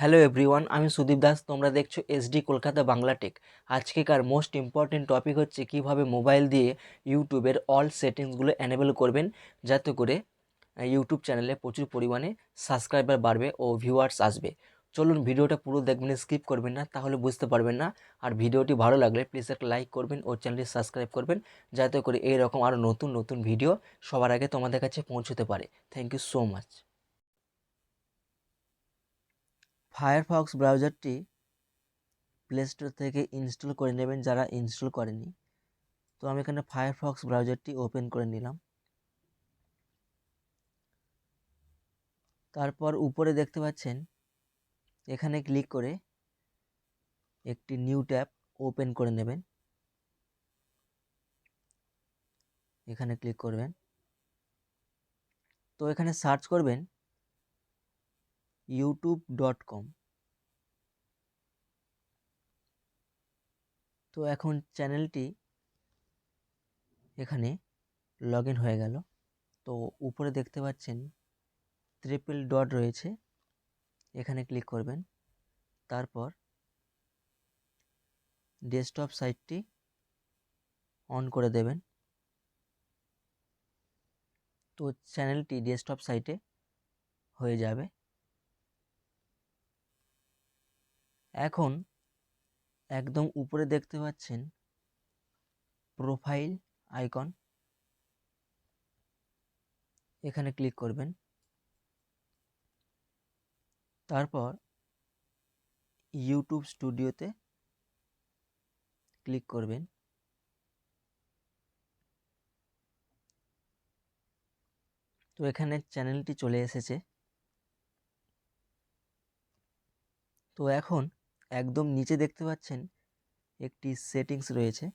Hello everyone আমি সুদীপ দাস, তোমরা দেখছ এসডি কলকাতা বাংলা টেক আজকেকার মোস্ট ইম্পর্টেন্ট টপিক হচ্ছে কীভাবে মোবাইল দিয়ে ইউটিউবের অল সেটিংসগুলো এনেবল করবেন, যাতে করে ইউটিউব চ্যানেলে প্রচুর পরিমাণে সাবস্ক্রাইবার বাড়বে ও ভিউয়ার্স আসবে। চলুন ভিডিওটা পুরো দেখবেন স্কিপ করবেন না, তাহলে বুঝতে পারবেন না। আর ভিডিওটি ভালো লাগলে প্লিজ একটা লাইক করবেন ও চ্যানেলটি সাবস্ক্রাইব করবেন, যাতে করে এইরকম আরও নতুন নতুন ভিডিও সবার আগে তোমাদের কাছে পৌঁছতে পারে। Thank you so much Firefox ব্রাউজারটি play store থেকে ইনস্টল করে নেবেন যারা ইনস্টল করেনি। তো আমি এখানে ফায়ারফক্স ব্রাউজারটি ওপেন করে নিলাম। তারপর উপরে দেখতে পাচ্ছেন, এখানে ক্লিক করে একটি নিউ ট্যাব ওপেন করে নেবেন। এখানে ক্লিক করবেন। তো এখানে সার্চ করবেন। ইউটিউব ডট কম তো এখন চ্যানেলটি এখানে লগ ইন হয়ে গেল। তো উপরে দেখতে পাচ্ছেন ট্রিপল ডট রয়েছে। এখানে ক্লিক করবেন। তারপর ডেস্কটপ সাইটটি অন করে দেবেন। তো চ্যানেলটি ডেস্কটপ সাইটে হয়ে যাবে। এখন একদম উপরে দেখতে পাচ্ছেন প্রোফাইল আইকন এখানে ক্লিক করবেন। তারপর ইউটিউব স্টুডিওতে ক্লিক করবেন। তো এখানে চ্যানেলটি চলে এসেছে। তো এখন একদম নিচে দেখতে পাচ্ছেন একটি সেটিংস রয়েছে।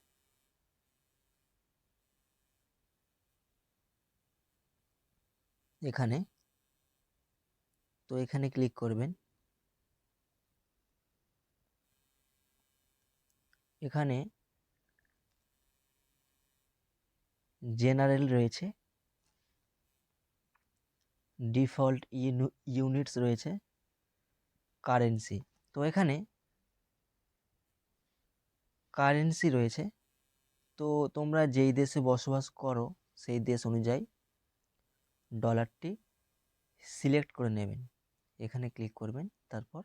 এখানে। তো এখানে ক্লিক করবেন। এখানে জেনারেল রয়েছে। ডিফল্ট ইউনিটস রয়েছে। কারেন্সি। তো এখানে কারেন্সি রয়েছে। তো তোমরা যেই দেশে বসবাস করো, সেই দেশ অনুযায়ী ডলারটি সিলেক্ট করে নেবেন। এখানে ক্লিক করবেন, তারপর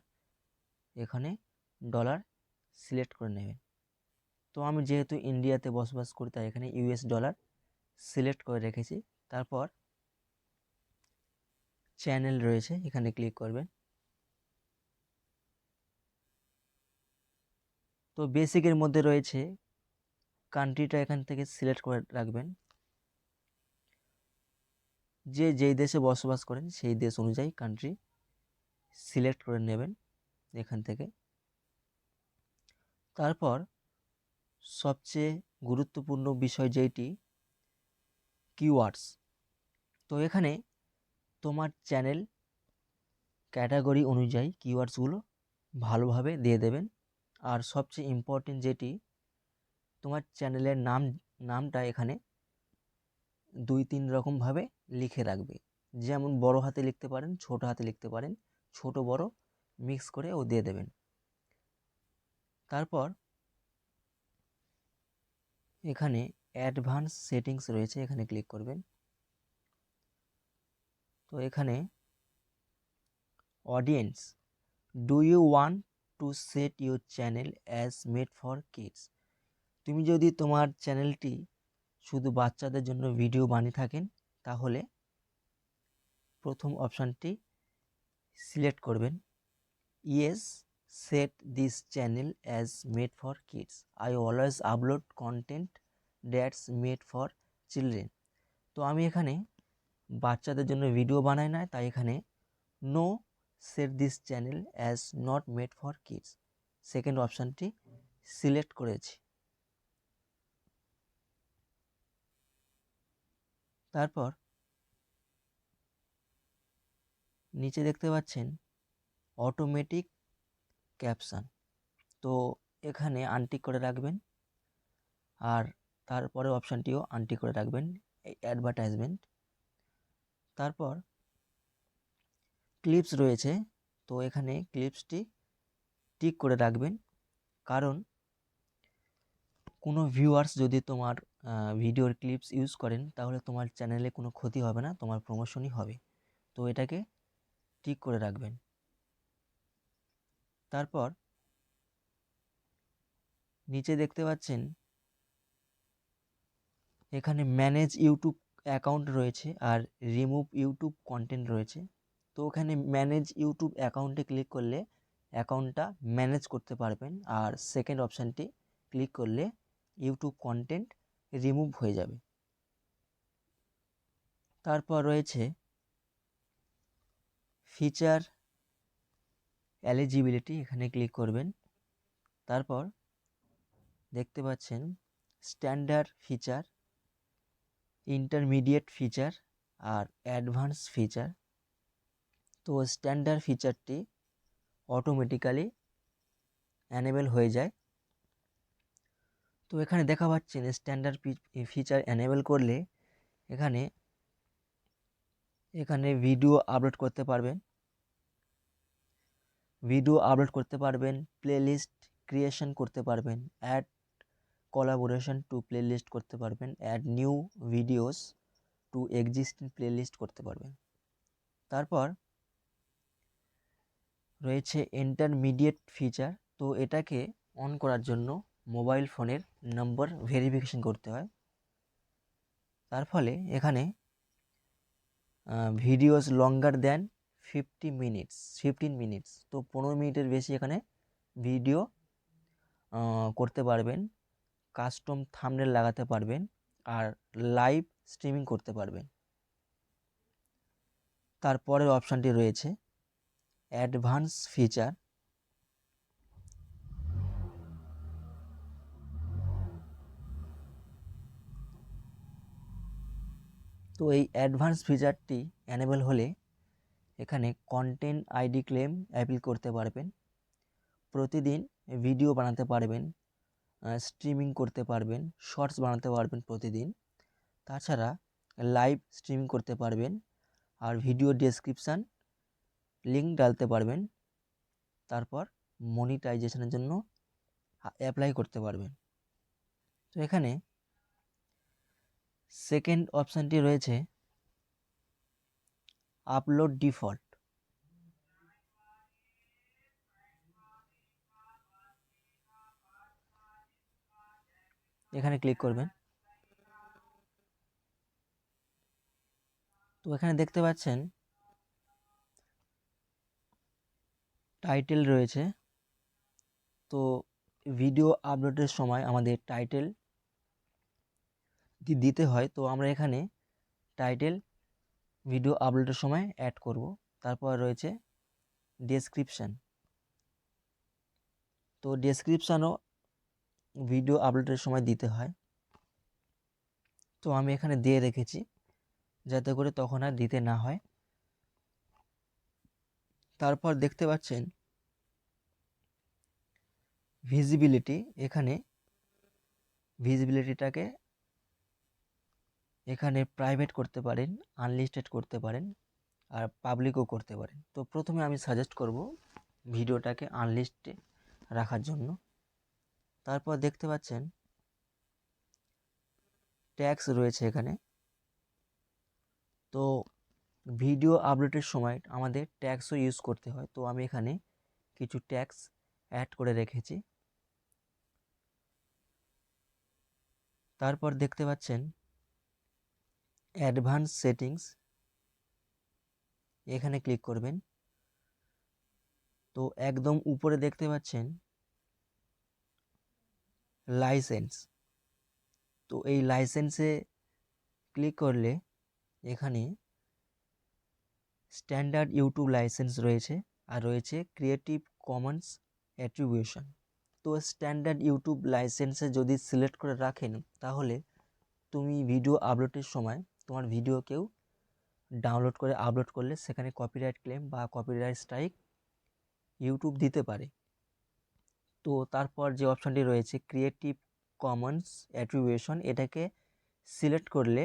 এখানে ডলার সিলেক্ট করে নেবেন। তো আমি যেহেতু ইন্ডিয়াতে বসবাস করি, তাই এখানে ইউএস ডলার সিলেক্ট করে রেখেছি। তারপর চ্যানেল রয়েছে, এখানে ক্লিক করবেন। তো বেসিকের মধ্যে রয়েছে কান্ট্রিটা এখান থেকে সিলেক্ট করে রাখবেন। যে যেই দেশে বসবাস করেন সেই দেশ অনুযায়ী কান্ট্রি সিলেক্ট করে নেবেন এখান থেকে। তারপর সবচেয়ে গুরুত্বপূর্ণ বিষয় যেটি কিওয়ার্ডস তো এখানে তোমার চ্যানেল ক্যাটাগরি অনুযায়ী কিওয়ার্ডসগুলো ভালোভাবে দিয়ে দেবেন। আর সবচেয়ে ইম্পর্টেন্ট যেটি, তোমার চ্যানেলের নাম, নামটা এখানে দুই তিন রকমভাবে লিখে রাখবে। যেমন বড় হাতে লিখতে পারেন, ছোট হাতে লিখতে পারেন, ছোট বড় মিক্স করে ও দিয়ে দেবেন। তারপর এখানে অ্যাডভান্স সেটিংস রয়েছে, এখানে ক্লিক করবেন। তো এখানে audience do you want to set your channel as made for kids তুমি যদি তোমার চ্যানেলটি শুধু বাচ্চাদের জন্য ভিডিও বানিয়ে থাকেন, তাহলে প্রথম অপশানটি সিলেক্ট করবেন। Yes set this channel as made for kids I always upload content that's made for children তো আমি এখানে বাচ্চাদের জন্য ভিডিও বানাই না তাই এখানে no set this channel as not made for kids second অপশানটি সিলেক্ট করেছি। তারপর নিচে দেখতে পাচ্ছেন অটোমেটিক ক্যাপশান তো এখানে আনটিক করে রাখবেন। আর তারপরে অপশানটিও আনটিক করে রাখবেন অ্যাডভার্টাইজমেন্ট তারপর ক্লিপস রয়েছে। তো এখানে ক্লিপসটি টিক করে রাখবেন। কারণ কোনো ভিউয়ার্স যদি তোমার ভিডিওর ক্লিপস ইউজ করেন, তাহলে তোমার চ্যানেলে কোনো ক্ষতি হবে না, তোমার প্রমোশনই হবে। তো এটাকে টিক করে রাখবেন। তারপর নিচে দেখতে পাচ্ছেন, এখানে ম্যানেজ ইউটিউব অ্যাকাউন্ট রয়েছে আর রিমুভ ইউটিউব কন্টেন্ট রয়েছে। তো ওখানে ম্যানেজ ইউটিউব অ্যাকাউন্টে ক্লিক করলে অ্যাকাউন্টটা ম্যানেজ করতে পারবেন। আর সেকেন্ড অপশানটি ক্লিক করলে ইউটিউব কন্টেন্ট রিমুভ হয়ে যাবে। তারপর রয়েছে ফিচার এলিজিবিলিটি এখানে ক্লিক করবেন। তারপর দেখতে পাচ্ছেন স্ট্যান্ডার্ড ফিচার ইন্টারমিডিয়েট ফিচার আর অ্যাডভান্স ফিচার তো স্ট্যান্ডার্ড ফিচারটি অটোমেটিক্যালি অ্যানেবেল হয়ে যায়। তো এখানে দেখা পাচ্ছেন স্ট্যান্ডার্ড ফিচার অ্যানেবেল করলে এখানে এখানে ভিডিও আপলোড করতে পারবেন। ভিডিও আপলোড করতে পারবেন প্লেলিস্ট ক্রিয়েশন করতে পারবেন অ্যাড কোলাবোরেশন টু প্লেলিস্ট করতে পারবেন add new videos to existing playlist করতে পারবেন। তারপর রয়েছে ইন্টারমিডিয়েট ফিচার তো এটাকে অন করার জন্য মোবাইল ফোনের নম্বর ভেরিফিকেশন করতে হয়। তার ফলে এখানে videos longer than fifty minutes fifteen minutes তো পনেরো মিনিটের বেশি এখানে ভিডিও করতে পারবেন কাস্টম থামনেল লাগাতে পারবেন, আর লাইভ স্ট্রিমিং করতে পারবেন। তারপরের অপশানটি রয়েছে অ্যাডভান্স ফিচার। তো এই অ্যাডভান্স ফিচারটি অ্যানেবল হলে এখানে কন্টেন্ট আইডি ক্লেম অ্যাপিল করতে পারবেন, প্রতিদিন ভিডিও বানাতে পারবেন স্ট্রিমিং করতে পারবেন, শর্টস বানাতে পারবেন প্রতিদিন। তাছাড়া লাইভ স্ট্রিমিং করতে পারবেন, আর ভিডিও ডেসক্রিপশান লিঙ্ক ডালতে পারবেন। তারপর মনিটাইজেশনের জন্য অ্যাপ্লাই করতে পারবেন। তো এখানে সেকেন্ড অপশানটি রয়েছে আপলোড ডিফল্ট এখানে ক্লিক করবেন। তো এখানে দেখতে পাচ্ছেন টাইটেল রয়েছে। তো ভিডিও আপলোডের সময় আমাদের টাইটেল দিতে হয়। তো আমরা এখানে টাইটেল ভিডিও আপলোডের সময় অ্যাড করব। তারপর রয়েছে ডেসক্রিপশান তো ডেসক্রিপশানও ভিডিও আপলোডের সময় দিতে হয়। তো আমি এখানে দিয়ে রেখেছি, যাতে করে তখন আর দিতে না হয়। তারপর দেখতে পাচ্ছেন ভিজিবিলিটি এখানে ভিজিবিলিটিটাকে এখানে প্রাইভেট করতে পারেন আনলিস্টেড করতে পারেন আর পাবলিকও করতে পারেন। তো প্রথমে আমি সাজেস্ট করব ভিডিওটাকে আনলিস্টে রাখার জন্য। তারপর দেখতে পাচ্ছেন ট্যাক্স রয়েছে এখানে। তো ভিডিও আপলোডের সময় আমাদের ট্যাক্সও ইউজ করতে হয়। তো আমি এখানে কিছু ট্যাক্স অ্যাড করে রেখেছি। তারপর দেখতে পাচ্ছেন অ্যাডভান্স সেটিংস এখানে ক্লিক করবেন। তো একদম উপরে দেখতে পাচ্ছেন লাইসেন্স তো এই লাইসেন্সে ক্লিক করলে এখানে স্ট্যান্ডার্ড ইউটিউব লাইসেন্স রয়েছে আর রয়েছে ক্রিয়েটিভ কমন্স অ্যাট্রিবিউশন। তো স্ট্যান্ডার্ড ইউটিউব লাইসেন্সে যদি সিলেক্ট করে রাখেন, তাহলে তুমি ভিডিও আপলোডের সময় তোমার ভিডিও কেউ ডাউনলোড করে আপলোড করলে সেখানে কপিরাইট ক্লেম বা কপিরাইট স্ট্রাইক ইউটিউব দিতে পারে। তো তারপর যে অপশানটি রয়েছে ক্রিয়েটিভ কমন্স অ্যাট্রিবিউশন এটাকে সিলেক্ট করলে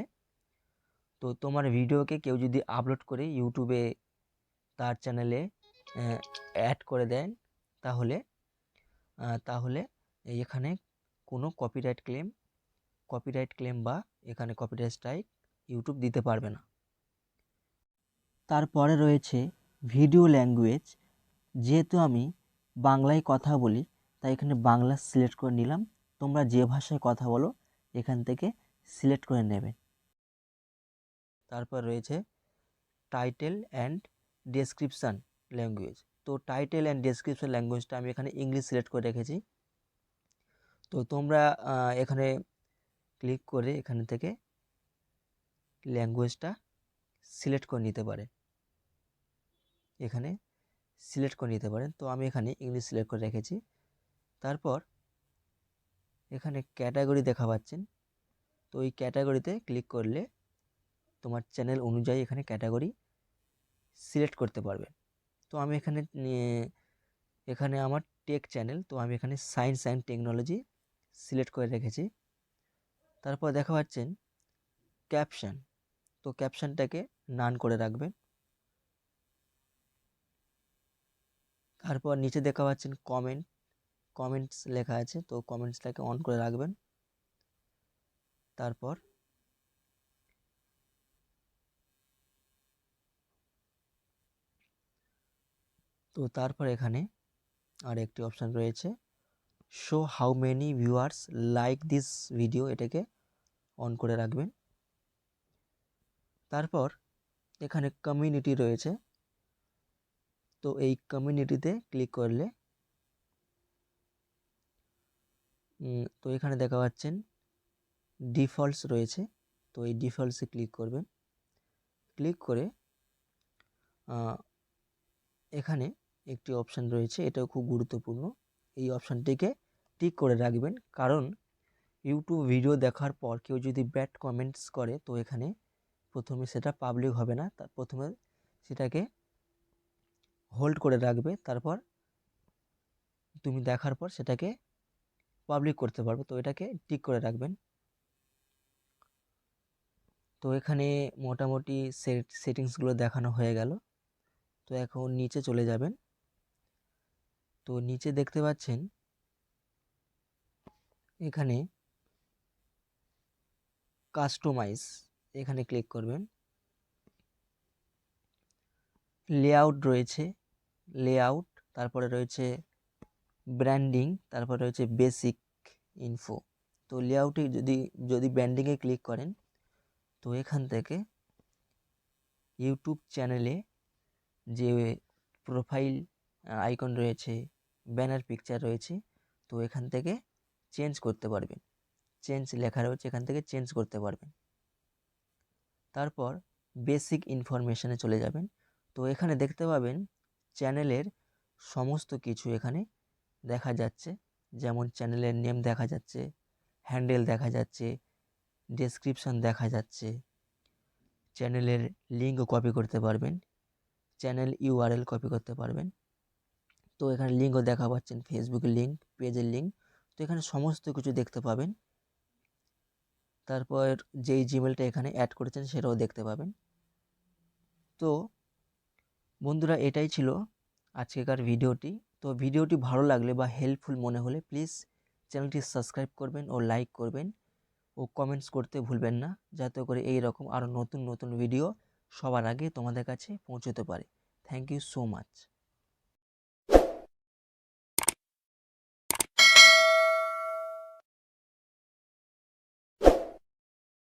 তো তোমার ভিডিওকে কেউ যদি আপলোড করে ইউটিউবে তার চ্যানেলে অ্যাড করে দেন, তাহলে তাহলে এখানে কোনো কপিরাইট ক্লেম কপিরাইট ক্লেম বা এখানে কপিরাইট স্ট্রাইক ইউটিউব দিতে পারবে না। তারপরে রয়েছে ভিডিও ল্যাঙ্গুয়েজ যেহেতু আমি বাংলায় কথা বলি, তাই এখানে বাংলা সিলেক্ট করে নিলাম। তোমরা যে ভাষায় কথা বলো, এখান থেকে সিলেক্ট করে নেবে। তারপর রয়েছে টাইটেল অ্যান্ড ডেসক্রিপশান ল্যাঙ্গুয়েজ তো টাইটেল অ্যান্ড ডেসক্রিপশান ল্যাঙ্গুয়েজটা আমি এখানে ইংলিশ সিলেক্ট করে রেখেছি। তো তোমরা এখানে ক্লিক করে এখান থেকে ল্যাঙ্গুয়েজটা সিলেক্ট করে নিতে পারে। এখানে সিলেক্ট করে নিতে পারেন। তো আমি এখানে ইংলিশ সিলেক্ট করে রেখেছি। তারপর এখানে ক্যাটাগরি দেখা পাচ্ছেন। তো এই ক্যাটাগরিতে ক্লিক করলে তোমার চ্যানেল অনুযায়ী এখানে ক্যাটাগরি সিলেক্ট করতে পারবে। তো আমি এখানে এখানে আমার টেক চ্যানেল তো আমি এখানে সায়েন্স অ্যান্ড টেকনোলজি সিলেক্ট করে রেখেছি। তারপর দেখা পাচ্ছেন ক্যাপশন তো ক্যাপশনটাকে নান করে রাখবেন তারপর নিচে দেখা পাচ্ছেন কমেন্ট কমেন্টস লেখা আছে, তো কমেন্টসটাকে অন করে রাখবেন। তারপর তো তারপর এখানে আর একটি অপশান রয়েছে। Show how many viewers like this video এটাকে অন করে রাখবেন। তারপর এখানে কমিউনিটি রয়েছে। তো এই কমিউনিটিতে ক্লিক করলে তো এখানে দেখা পাচ্ছেন ডিফল্টস রয়েছে। তো এই ডিফল্টসে ক্লিক করবেন। ক্লিক করে এখানে একটি অপশান রয়েছে, এটাও খুব গুরুত্বপূর্ণ। এই অপশানটিকে টিক করে রাখবেন, কারণ ইউটিউব ভিডিও দেখার পর কেউ যদি ব্যাড কমেন্টস করে, তো এখানে প্রথমে সেটা পাবলিক হবে না। তার প্রথমে সেটাকে হোল্ড করে রাখবে, তারপর তুমি দেখার পর সেটাকে পাবলিক করতে পারবে। তো এটাকে টিক করে রাখবেন। তো এখানে মোটামুটি সেট সেটিংসগুলো দেখানো হয়ে গেল। তো এখন নিচে চলে যাবেন। তো নিচে দেখতে পাচ্ছেন এখানে কাস্টমাইজ এখানে ক্লিক করবেন। লেআউট রয়েছে লেআউট তারপরে রয়েছে ব্র্যান্ডিং তারপরে রয়েছে বেসিক ইনফো তো লেআউটে যদি যদি ব্র্যান্ডিংয়ে ক্লিক করেন, তো এখান থেকে ইউটিউব চ্যানেলে যে প্রোফাইল আইকন রয়েছে ব্যানার পিকচার রয়েছে, তো এখান থেকে চেঞ্জ করতে পারবেন। চেঞ্জ লেখা রয়েছে, এখান থেকে চেঞ্জ করতে পারবেন। তারপর বেসিক ইনফরমেশনে চলে যাবেন। তো এখানে দেখতে পাবেন চ্যানেলের সমস্ত কিছু এখানে দেখা যাচ্ছে। যেমন চ্যানেলের নেম দেখা যাচ্ছে হ্যান্ডেল দেখা যাচ্ছে ডেসক্রিপশন দেখা যাচ্ছে চ্যানেলের লিঙ্ক কপি করতে পারবেন চ্যানেল ইউআরএল কপি করতে পারবেন। তো এখানে লিঙ্কও দেখা পাচ্ছেন ফেসবুকের লিঙ্ক পেজের লিঙ্ক তো এখানে সমস্ত কিছু দেখতে পাবেন। তারপর যেই জিমেলটা এখানে অ্যাড করেছেন সেটাও দেখতে পাবেন। তো বন্ধুরা, এটাই ছিল আজকেকার ভিডিওটি। তো ভিডিওটি ভালো লাগলে বা হেল্পফুল মনে হলে প্লিজ চ্যানেলটি সাবস্ক্রাইব করবেন ও লাইক করবেন ও কমেন্টস করতে ভুলবেন না, যাতে করে এই রকম আরও নতুন নতুন ভিডিও সবার আগে তোমাদের কাছে পৌঁছতে পারে। Thank you so much